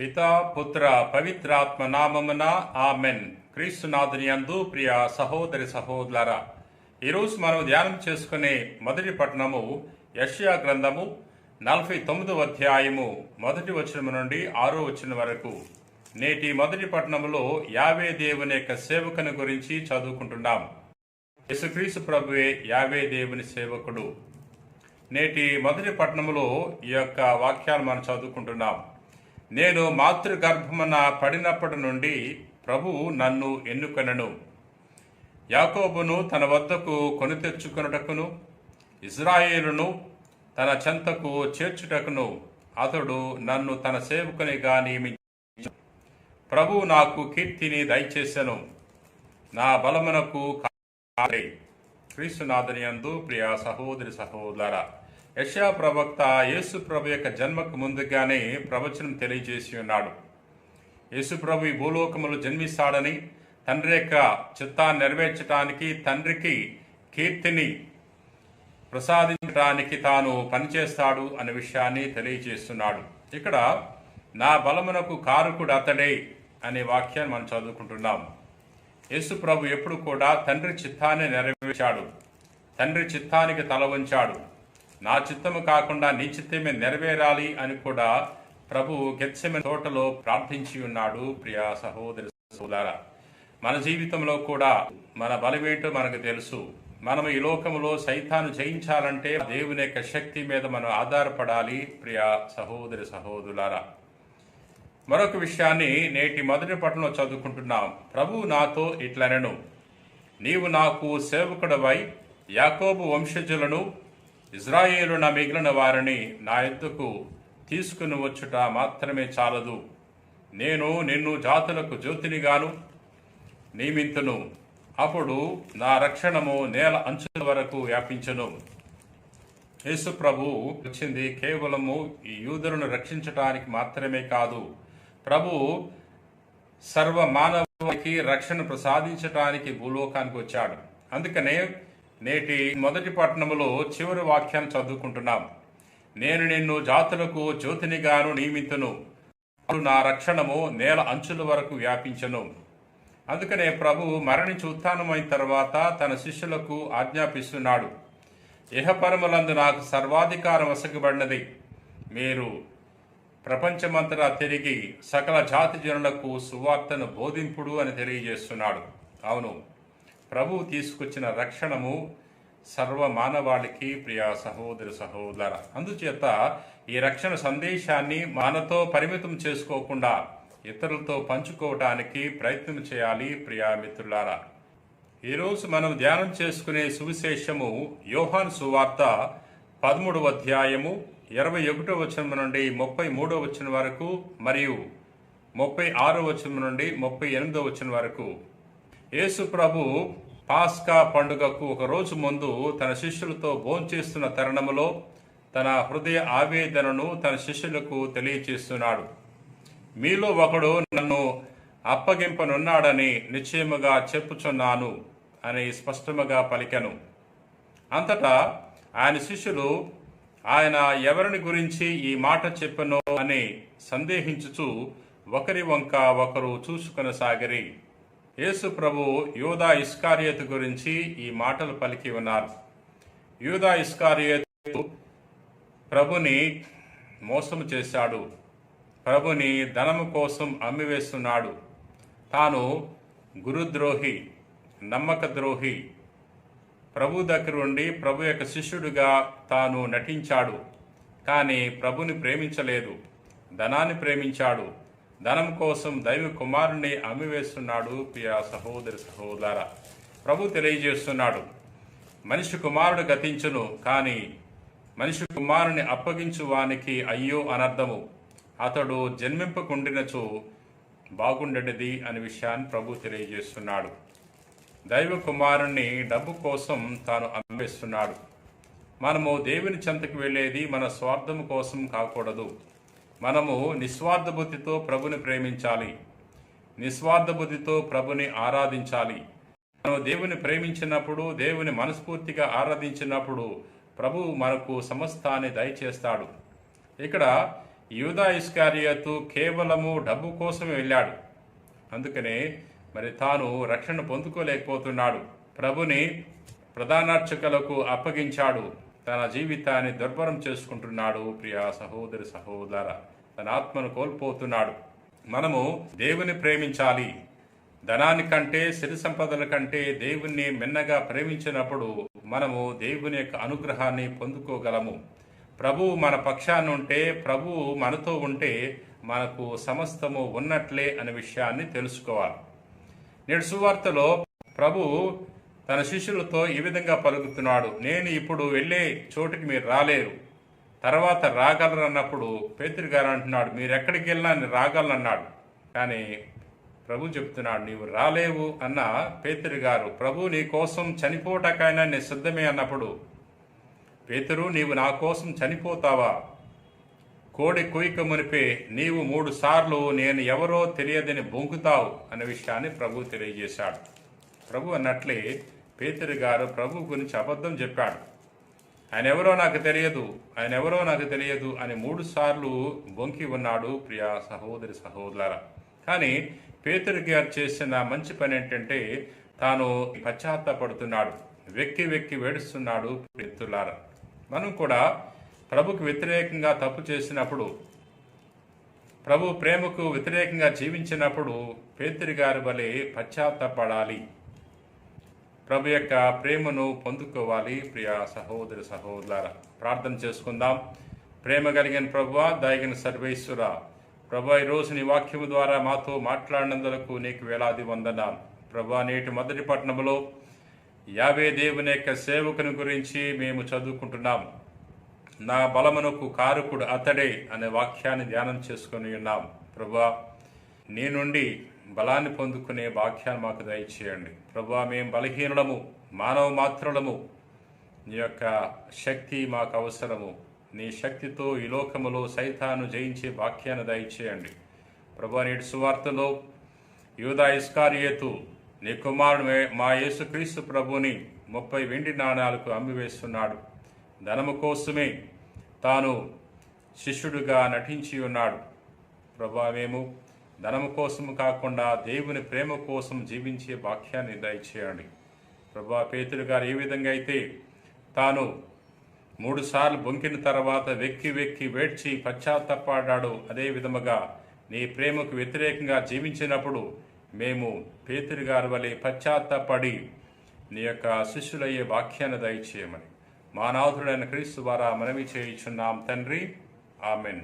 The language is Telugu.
పితా పుత్ర పవిత్రాత్మ నామమున ఆమెన్ క్రీస్తునాథుని అందు ప్రియ సహోదరి సహోదరులారా ఈరోజు మనం ధ్యానం చేసుకునే మొదటి పట్టణము యష్యా గ్రంథము నలభై తొమ్మిదవ అధ్యాయము మొదటి వచనం నుండి ఆరో వచనం వరకు. నేటి మొదటి పట్టణంలో యావే దేవుని యొక్క సేవకుని గురించి చదువుకుంటున్నాం. యేసుక్రీస్తు ప్రభువే యావే దేవుని సేవకుడు. నేటి మొదటి పట్టణంలో ఈ యొక్క వాక్యాలు మనం చదువుకుంటున్నాం. నేను మాతృగర్భమున పడినప్పటి నుండి ప్రభు నన్ను ఎన్నుకొనను. యాకోబును తన వద్దకు కొని తెచ్చుకొనుటకును ఇజ్రాయేలును తన చెంతకు చేర్చుటకును అతడు నన్ను తన సేవకునిగా నియమించు ప్రభు నాకు కీర్తిని దయచేసెను. నా బలమునకు కారే క్రీస్తునాథని ప్రియ సహోదరి సహోదర యశా ప్రవక్త యేసు ప్రభు యొక్క జన్మకు ముందుగానే ప్రవచనం తెలియజేసి ఉన్నాడు. యేసు ప్రభు ఈ భూలోకములు జన్మిస్తాడని తండ్రి యొక్క చిత్తాన్ని నెరవేర్చడానికి తండ్రికి కీర్తిని ప్రసాదించడానికి తాను పనిచేస్తాడు అనే విషయాన్ని తెలియజేస్తున్నాడు. ఇక్కడ నా బలమునకు కారుకుడు అతడే అనే వాక్యాన్ని మనం చదువుకుంటున్నాం. యేసు ప్రభు ఎప్పుడు కూడా తండ్రి చిత్తాన్ని నెరవేర్చాడు. తండ్రి చిత్తానికి తల వంచాడు. నా చిత్తము కాకుండా నీ చిత్తమే నెరవేరాలి అని కూడా ప్రభు గెత్సెమ తోటలో ప్రార్థించి ఉన్నాడు ప్రియా సహోదరి సోదర. మన జీవితంలో కూడా మన బలమేంటో మనకు తెలుసు. మనం ఈ లోకంలో సైతాను జయించాలంటే దేవుని యొక్క శక్తి మీద మనం ఆధారపడాలి ప్రియా సహోదరి సహోదరులారా. మరొక విషయాన్ని నేటి మొదటి పట్టణంలో చదువుకుంటున్నాం. ప్రభు నాతో ఇట్లనెను. నీవు నాకు సేవకుడవై యాకోబు వంశజులను ఇజ్రాయేలు నా మిగిలిన వారిని నా ఎద్దుకు తీసుకుని వచ్చుట మాత్రమే చాలదు. నేను నిన్ను జాతులకు జ్యోతినిగాను. నియమింతును. అప్పుడు నా రక్షణము నేల అంచుల వరకు వ్యాపించను. యేసు ప్రభు వచ్చింది కేవలము ఈ యూదులను రక్షించటానికి మాత్రమే కాదు. ప్రభు సర్వ మానవానికి రక్షణ ప్రసాదించటానికి భూలోకానికి వచ్చాడు. అందుకనే నేటి మొదటి పట్టణములో చివరి వాక్యం చదువుకుంటున్నాం. నేను నిన్ను జాతులకు జ్యోతినిగాను నియమితును. అప్పుడు నా రక్షణము నేల అంచుల వరకు వ్యాపించను. అందుకనే ప్రభు మరణించి ఉత్థానమైన తర్వాత తన శిష్యులకు ఆజ్ఞాపిస్తున్నాడు. ఇహపరములందు నాకు సర్వాధికారం వసగబడినది మీరు ప్రపంచమంతటా తిరిగి సకల జాతి జనులకు సువార్తను బోధింపుడు అని తెలియజేస్తున్నాడు. అవును. ప్రభువు తీసుకొచ్చిన రక్షణము సర్వ మానవాళికి ప్రియ సహోదరి సహోదర. అందుచేత ఈ రక్షణ సందేశాన్ని మనతో పరిమితం చేసుకోకుండా ఇతరులతో పంచుకోవటానికి ప్రయత్నం చేయాలి ప్రియా మిత్రులారా. ఈరోజు మనం ధ్యానం చేసుకునే సువిశేషము యోహాన్ సువార్త పదమూడవ అధ్యాయము ఇరవై ఒకటో వచనం నుండి ముప్పై మూడో వచనం వరకు మరియు ముప్పై ఆరో వచనం నుండి ముప్పై ఎనిమిదో వచనం వరకు యేసు ప్రభు పాస్కా పండుగకు ఒక రోజు ముందు తన శిష్యులతో భోంచేస్తున్న తరుణములో తన హృదయ ఆవేదనను తన శిష్యులకు తెలియచేస్తున్నాడు. మీలో ఒకడు నన్ను అప్పగింపనున్నాడని నిశ్చయముగా చెప్పుచున్నాను అని స్పష్టముగా పలికెను. అంతటా ఆయన శిష్యులు ఆయన ఎవరిని గురించి ఈ మాట చెప్పనో అని సందేహించుచు ఒకరి వంక ఒకరు చూసుకొనసాగిరి. యేసు ప్రభు యూదా ఇస్కారియతు గురించి ఈ మాటలు పలికి ఉన్నారు. యూదా ఇస్కారియతు ప్రభుని మోసం చేశాడు. ప్రభుని ధనము కోసం అమ్మివేస్తున్నాడు. తాను గురుద్రోహి నమ్మక ద్రోహి ప్రభు దగ్గర ఉండి ప్రభు యొక్క శిష్యుడిగా తాను నటించాడు. కానీ ప్రభుని ప్రేమించలేదు. ధనాన్ని ప్రేమించాడు. ధనం కోసం దైవ కుమారుణ్ణి అమ్మివేస్తున్నాడు ప్రియా సహోదరి సహోదర ప్రభు తెలియజేస్తున్నాడు. మనిషి కుమారుడు గతించును కానీ మనిషి కుమారుని అప్పగించు వానికి అయ్యో అనర్థము. అతడు జన్మింపకుండినచో బాగుండేది అనే విషయాన్ని ప్రభు తెలియజేస్తున్నాడు. దైవ కుమారుణ్ణి డబ్బు కోసం తాను అమ్మేస్తున్నాడు మనము దేవుని చెంతకు వెళ్ళేది మన స్వార్థము కోసం కాకూడదు. మనము నిస్వార్థ బుద్ధితో ప్రభుని ప్రేమించాలి. నిస్వార్థ బుద్ధితో ప్రభుని ఆరాధించాలి. మనం దేవుని ప్రేమించినప్పుడు దేవుని మనస్ఫూర్తిగా ఆరాధించినప్పుడు ప్రభు మనకు సమస్తాన్ని దయచేస్తాడు. ఇక్కడ యూదా ఇస్కారియతు కేవలము డబ్బు కోసమే వెళ్ళాడు. అందుకనే మరి తాను రక్షణ పొందుకోలేకపోతున్నాడు. ప్రభుని ప్రధానార్చకులకు అప్పగించాడు. తన జీవితాన్ని దుర్భరం చేసుకుంటున్నాడు ప్రియా సహోదరి సహోదర. తన ఆత్మను కోల్పోతున్నాడు. మనము దేవుని ప్రేమించాలి. ధనాని కంటే సిరి సంపదల కంటే దేవుణ్ణి మిన్నగా ప్రేమించినప్పుడు మనము దేవుని యొక్క అనుగ్రహాన్ని పొందుకోగలము. ప్రభువు మన పక్షాన్ని ఉంటే ప్రభువు మనతో ఉంటే మనకు సమస్తము ఉన్నట్లే అనే విషయాన్ని తెలుసుకోవాలి. నేడు సువార్తలో ప్రభు తన శిష్యులతో ఈ విధంగా పలుకుతున్నాడు నేను ఇప్పుడు వెళ్ళే చోటుకి మీరు రాలేరు. తర్వాత రాగలరు అన్నప్పుడు పేతురు గారు అంటున్నాడు మీరు ఎక్కడికి వెళ్ళినా నేను రాగలను అన్నాడు కానీ ప్రభు చెప్తున్నాడు నీవు రాలేవు అన్న పేతురు గారు ప్రభు నీ కోసం చనిపోటకైనా నేను సిద్ధమే అన్నప్పుడు పేతురు నీవు నా కోసం చనిపోతావా? కోడి కుయిక మునిపే నీవు మూడు సార్లు నేను ఎవరో తెలియదని బొంకుతావు అనే విషయాన్ని ప్రభు తెలియజేశాడు. ప్రభు అన్నట్లే పేతురు గారు ప్రభు గురించి అబద్ధం చెప్పాడు. ఆయన ఎవరో నాకు తెలియదు ఆయన ఎవరో నాకు తెలియదు అని మూడు సార్లు బొంకి ఉన్నాడు ప్రియా సహోదరి సహోదర కానీ పేతురు గారు చేసిన మంచి పని ఏంటంటే తాను పశ్చాత్తాపడుతున్నాడు వెక్కి వెక్కి వేడుస్తున్నాడు మిత్రులారా మనం కూడా ప్రభుకు వ్యతిరేకంగా తప్పు చేసినప్పుడు ప్రభు ప్రేమకు వ్యతిరేకంగా జీవించినప్పుడు పేతురి గారి వలె పశ్చాత్తపడాలి. ప్రభు యొక్క ప్రేమను పొందుకోవాలి. ప్రియ సహోదరి సహోదర ప్రార్థన చేసుకుందాం. ప్రేమ కలిగిన ప్రభు దయగిన సర్వేశ్వర ప్రభు ఈరోజు నీ వాక్యము ద్వారా మాతో మాట్లాడినందుకు నీకు వేలాది వందనాలు. ప్రభు నేటి మొదటి పట్టణంలో యావే దేవుని యొక్క సేవకుని గురించి మేము చదువుకుంటున్నాం నా బలమునకు కారకుడు అతడే అనే వాక్యాన్ని ధ్యానం చేసుకుని ఉన్నాం ప్రభా నీ నుండి బలాన్ని పొందుకునే వాక్యాన్ని మాకు దయచేయండి. ప్రభా మేము బలహీనులము మానవ మాత్రులము. నీ యొక్క శక్తి మాకు అవసరము. నీ శక్తితో ఈ లోకములో సైతాను జయించే వాక్యాన్ని దయచేయండి. ప్రభు నేటి సువార్తలో యూదా ఇస్కారియేతు నీ కుమారుడు మా యేసుక్రీస్తు ప్రభుని ముప్పై వెండి నాణాలకు అమ్మివేస్తున్నాడు. ధనము కోసమే తాను శిష్యుడుగా నటించి ఉన్నాడు. ప్రభా మేము ధనము కోసము కాకుండా దేవుని ప్రేమ కోసం జీవించే వాక్యాన్ని దయచేయండి. ప్రభా పేతులు గారు ఏ విధంగా అయితే తాను మూడుసార్లు బొంకిన తర్వాత వెక్కి వెక్కి వేడ్చి పశ్చాత్తపడ్డాడు అదే విధముగా నీ ప్రేమకు వ్యతిరేకంగా జీవించినప్పుడు మేము పేతురు గారి వలె పశ్చాత్తపడి నీ యొక్క శిష్యులయ్యే వాక్యాన్ని దయచేయమని. మా క్రీస్తు ద్వారా మనవి చేయుచున్నాం తండ్రి. ఆమెన్.